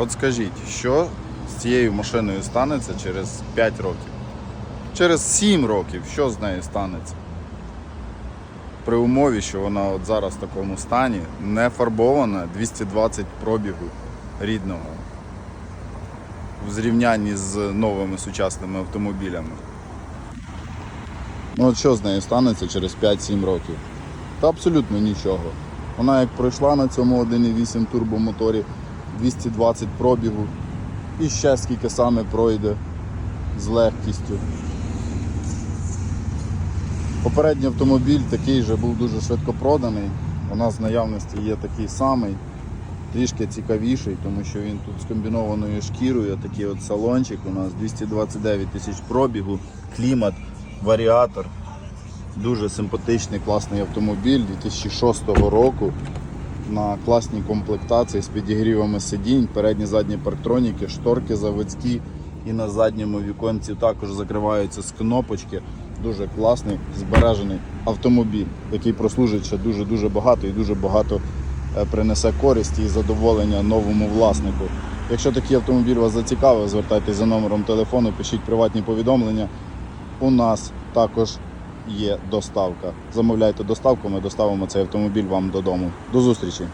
От скажіть, що з цією машиною станеться через 5 років? Через 7 років, що з нею станеться? При умові, що вона от зараз в такому стані, не фарбована, 220 пробігу рідного в зрівнянні з новими сучасними автомобілями. Ну от що з нею станеться через 5-7 років? Та абсолютно нічого. Вона як пройшла на цьому 1.8 турбомоторі 220 пробігу і ще скільки саме пройде з легкістю. Попередній автомобіль такий же був дуже швидко проданий. У нас в наявності є такий самий, трішки цікавіший, тому що він тут з комбінованою шкірою, такий от салончик у нас 229 тисяч пробігу, клімат, варіатор. Дуже симпатичний, класний автомобіль 2006 року на класній комплектації з підігрівами сидінь, передні задні парктроніки, шторки заводські і на задньому віконці також закриваються з кнопочки. Дуже класний збережений автомобіль, який прослужить ще дуже-дуже багато і дуже багато е, принесе користі і задоволення новому власнику. Якщо такий автомобіль вас зацікавив, звертайтеся за номером телефону, пишіть приватні повідомлення. У нас також є доставка. Замовляйте доставку, ми доставимо цей автомобіль вам додому. До зустрічі!